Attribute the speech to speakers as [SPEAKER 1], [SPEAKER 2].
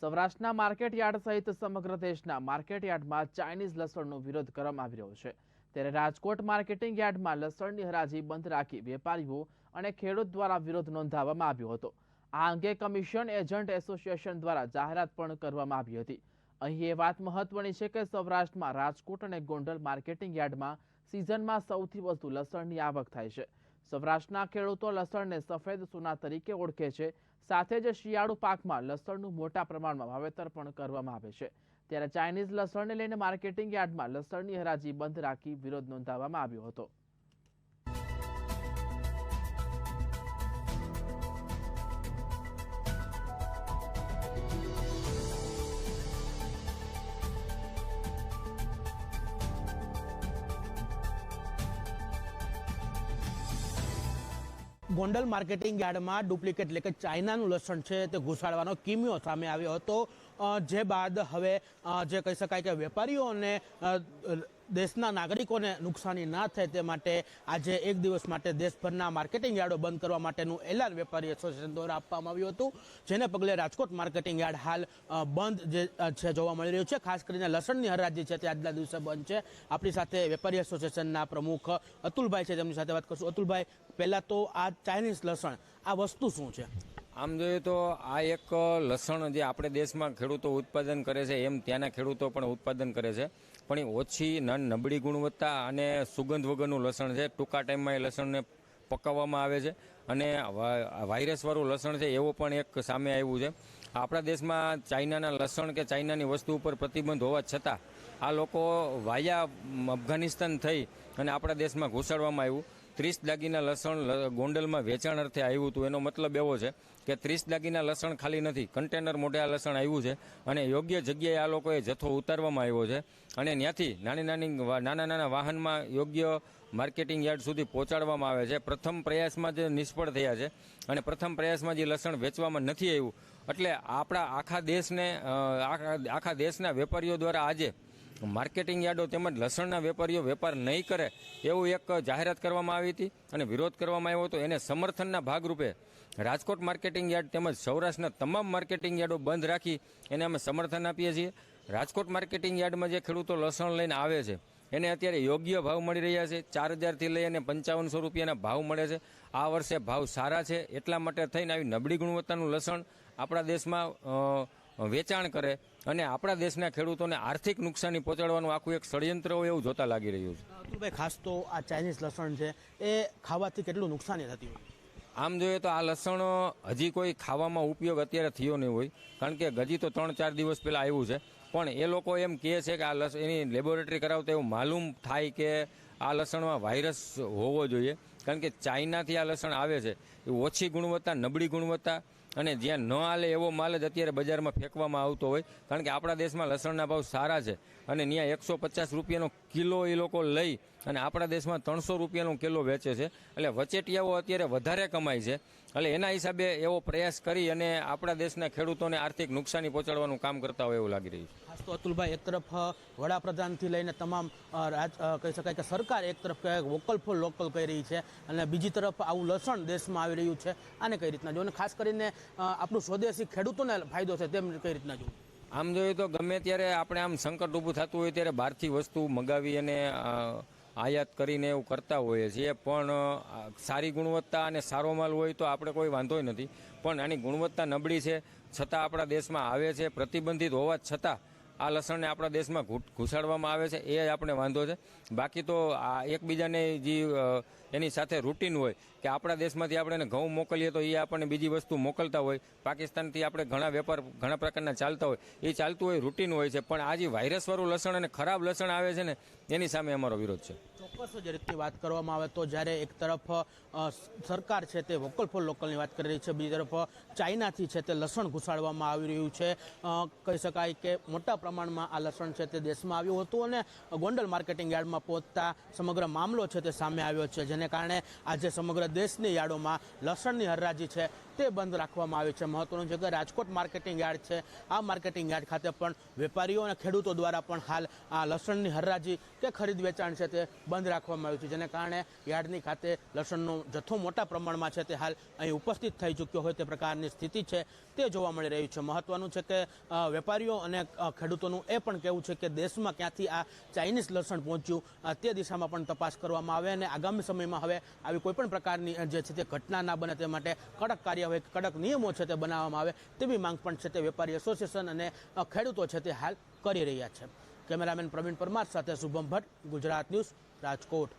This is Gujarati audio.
[SPEAKER 1] સૌરાષ્ટ્રના માર્કેટ યાર્ડ સહિત સમગ્ર દેશના માર્કેટ યાર્ડમાં ચાઇનીઝ લસણનો વિરોધ કરવામાં આવી રહ્યો છે. ત્યારે રાજકોટ માર્કેટિંગ યાર્ડમાં લસણની હરાજી બંધ રાખી વેપારીઓ અને ખેડૂત દ્વારા વિરોધ નોંધાવવામાં આવ્યો હતો. આ અંગે કમિશન એજન્ટ એસોસિએશન દ્વારા જાહેરાત પણ કરવામાં આવી હતી. અહીં એ વાત મહત્વની છે કે સૌરાષ્ટ્રમાં રાજકોટ અને ગોંડલ માર્કેટિંગ યાર્ડમાં સિઝનમાં સૌથી વધુ લસણની આવક થાય છે. સૌરાષ્ટ્રના ખેડૂતો લસણને સફેદ સોના તરીકે ઓળખે છે સાથે જ શિયાળુ પાકમાં લસણનું મોટા પ્રમાણમાં વાવેતર પણ કરવામાં આવે છે. ત્યારે ચાઇનીઝ લસણને લઈને માર્કેટિંગ યાર્ડમાં લસણની હરાજી બંધ રાખી વિરોધ નોંધાવવામાં આવ્યો હતો.
[SPEAKER 2] ગોંડલ માર્કેટિંગ યાર્ડમાં ડુપ્લિકેટ એટલે કે ચાઇનાનું લસણ છે તે ઘુસાડવાનો કિમિયો સામે આવ્યો હતો. જે બાદ હવે જે કહી શકાય કે વેપારીઓ અને અ, દેશના નાગરિકોને નુકસાની ના થાય તે માટે આજે એક દિવસ માટે દેશભરના માર્કેટિંગ યાર્ડો બંધ કરવા માટેનું એલાન વેપારી એસોસિએશન દ્વારા આપવામાં આવ્યું હતું, જેને પગલે રાજકોટ માર્કેટિંગ યાર્ડ હાલ બંધ જે છે, જોવા મળી રહ્યું છે. ખાસ કરીને લસણની હરાજી છે તે આજના દિવસે બંધ છે. આપણી સાથે વેપારી એસોસિએશનના પ્રમુખ અતુલભાઈ છે. તેમની સાથે વાત કરશું. અતુલભાઈ, પહેલાં તો આ ચાઇનીઝ લસણ, આ વસ્તુ શું છે?
[SPEAKER 3] આમ જોઈએ તો આ એક લસણ જે આપણે દેશમાં ખેડૂતો ઉત્પાદન કરે છે, એમ ત્યાંના ખેડૂતો પણ ઉત્પાદન કરે છે. પણ એ ઓછી નન નબળી ગુણવત્તા અને સુગંધ વગરનું લસણ છે. ટૂંકા ટાઈમમાં એ લસણને પકાવવામાં આવે છે. અને વાયરસવાળું લસણ છે, એવો પણ એક સામે આવ્યું છે. આપણા દેશમાં ચાઇનાના લસણ કે ચાઇનાની વસ્તુ ઉપર પ્રતિબંધ હોવા છતાં આ લોકો વાયા અફઘાનિસ્તાન થઈ અને આપણા દેશમાં ઘૂસાડવામાં આવ્યું. ત્રીસ દાગીના લસણ ગોંડલમાં વેચાણ અર્થે આવ્યું હતું. એનો મતલબ એવો છે કે ત્રીસ દાગીના લસણ ખાલી નથી, કન્ટેનર મોઢે આ લસણ આવ્યું છે અને યોગ્ય જગ્યાએ આ લોકોએ જથ્થો ઉતારવામાં આવ્યો છે અને ત્યાંથી નાની નાની નાના નાના વાહનમાં યોગ્ય માર્કેટિંગ યાર્ડ સુધી પહોંચાડવામાં આવે છે. પ્રથમ પ્રયાસમાં જ નિષ્ફળ થયા છે અને પ્રથમ પ્રયાસમાં જે લસણ વેચવામાં નથી આવ્યું. એટલે આપણા આખા દેશને આખા દેશના વેપારીઓ દ્વારા આજે માર્કેટિંગ યાર્ડો તેમજ લસણના વેપારીઓ વેપાર નહીં કરે એવું એક જાહેરાત કરવામાં આવી હતી અને વિરોધ કરવામાં આવ્યો હતો. એને સમર્થનના ભાગરૂપે રાજકોટ માર્કેટિંગ યાર્ડ તેમજ સૌરાષ્ટ્રના તમામ માર્કેટિંગ યાર્ડો બંધ રાખી એને અમે સમર્થન આપીએ છીએ. રાજકોટ માર્કેટિંગ યાર્ડમાં જે ખેડૂતો લસણ લઈને આવે છે, એને અત્યારે યોગ્ય ભાવ મળી રહ્યા છે. ચાર હજારથી લઈ અને પંચાવનસો રૂપિયાના ભાવ મળે છે. આ વર્ષે ભાવ સારા છે. એટલા માટે થઈને આવી નબળી ગુણવત્તાનું લસણ આપણા દેશમાં વેચાણ કરે અને આપણા દેશના ખેડૂતોને આર્થિક નુકસાની પહોંચાડવાનું આખું એક ષડયંત્ર હોય એવું જોતા લાગી રહ્યું છે.
[SPEAKER 2] અતુલભાઈ ખાસ તો આ ચાઇનીઝ લસણ છે એ ખાવાથી કેટલું નુકસાની થતી હોય?
[SPEAKER 3] આમ જોઈએ તો આ લસણ હજી કોઈ ખાવામાં ઉપયોગ અત્યારે થયો નહીં હોય કારણ કે હજી તો ત્રણ ચાર દિવસ પહેલાં આવ્યું છે. પણ એ લોકો એમ કહે છે કે આ લસ એની લેબોરેટરી કરાવતા એવું માલુમ થાય કે આ લસણમાં વાયરસ હોવો જોઈએ. કારણ કે ચાઇનાથી આ લસણ આવે છે. એ ઓછી ગુણવત્તા, નબળી ગુણવત્તા અને જ્યાં ન હાલે એવો માલ જ અત્યારે બજારમાં ફેંકવામાં આવતો હોય. કારણ કે આપણા દેશમાં લસણના ભાવ સારા છે અને ત્યાં એકસો પચાસ રૂપિયાનો કિલો એ લોકો લઈ અને આપણા દેશમાં ત્રણસો રૂપિયાનો કિલો વેચે છે. એટલે વચેટિયાઓ અત્યારે વધારે કમાય છે. એટલે એના હિસાબે એવો પ્રયાસ કરી અને આપણા દેશના ખેડૂતોને આર્થિક નુકસાની પહોંચાડવાનું કામ કરતા હોય એવું લાગી રહ્યું છે.
[SPEAKER 2] ખાસ તો અતુલભાઈ, એક તરફ વડાપ્રધાનથી લઈને તમામ રાજ કહી શકાય કે સરકાર એક તરફ વોકલ ફોર લોકલ કહી રહી છે. અને બીજી તરફ આવું લસણ દેશમાં આવી રહ્યું છે. આને કઈ રીતના જો અને ખાસ કરીને આપણું સ્વદેશી ખેડૂતોને ફાયદો છે તેમ કઈ રીતના જોવું?
[SPEAKER 3] આમ જોઈએ તો ગમે ત્યારે આપણે આમ સંકટ ઊભું થતું હોય ત્યારે બહારથી વસ્તુ મંગાવી અને આયાત કરીને એવું કરતા હોઈએ છીએ. પણ સારી ગુણવત્તા અને સારો માલ હોય તો આપણે કોઈ વાંધો નથી. પણ આની ગુણવત્તા નબળી છે. છતાં આપણા દેશમાં આવે છે. પ્રતિબંધિત હોવા છતાં આ લસણને આપણા દેશમાં ઘૂસાડવામાં આવે છે, એ આપણે વાંધો છે. બાકી તો આ એકબીજાને જે એની સાથે રૂટીન હોય, કે આપણા દેશમાંથી આપણે ઘઉં મોકલીએ તો એ આપણને બીજી વસ્તુ મોકલતા હોય, પાકિસ્તાનથી આપણે ઘણા વેપાર, ઘણા પ્રકારના ચાલતા હોય, એ ચાલતું હોય, રૂટીન હોય છે. પણ આ જે વાયરસવાળું લસણ અને ખરાબ લસણ આવે છે ને, એની સામે અમારો વિરોધ છે.
[SPEAKER 2] ચોક્કસ જ રીતની વાત કરવામાં આવે તો જ્યારે એક તરફ સરકાર છે તે વોકલ ફોર લોકલની વાત કરી રહી છે, બીજી તરફ ચાઇનાથી છે તે લસણ ઘુસાડવામાં આવી રહ્યું છે. કહી શકાય કે મોટા પ્રમાણમાં આ લસણ છે તે દેશમાં આવ્યું હતું અને ગોંડલ માર્કેટિંગ યાર્ડમાં પહોંચતા સમગ્ર મામલો છે તે સામે આવ્યો છે, જેને કારણે આજે સમગ્ર દેશની યાર્ડોમાં લસણની હરાજી છે. તે બંધ રાખવામાં આવ્યું છે. મહત્વનું છે કે રાજકોટ માર્કેટિંગ યાર્ડ છે. આ માર્કેટિંગ યાર્ડ ખાતે પણ વેપારીઓ અને ખેડૂતો દ્વારા પણ હાલ આ લસણની હરાજી કે ખરીદ વેચાણ છે તે બંધ રાખવામાં આવ્યું છે. જેને કારણે યાર્ડની ખાતે લસણનો જથ્થો મોટા પ્રમાણમાં છે તે હાલ અહીં ઉપસ્થિત થઈ ચૂક્યો હોય તે પ્રકારની સ્થિતિ છે તે જોવા મળી રહ્યું છે. મહત્વનું છે કે વેપારીઓ અને ખેડૂતોનું એ પણ કહેવું છે કે દેશમાં ક્યાંથી આ ચાઇનીઝ લસણ પહોંચ્યું તે દિશામાં પણ તપાસ કરવામાં આવે અને આગામી સમયમાં હવે આવી કોઈપણ પ્રકારની જે છે તે ઘટના ના બને તે માટે કડક કાર્યવાહી કડક નિયમો છે તે બનાવવામાં આવે તેવી માંગ પણ છે તે વેપારી એસોસિએશન અને ખેડૂતો છે તે હાલ કરી રહ્યા છે. કેમેરામેન પ્રવીણ પરમાર સાથે શુભમ ભટ્ટ, ગુજરાત ન્યૂઝ, રાજકોટ.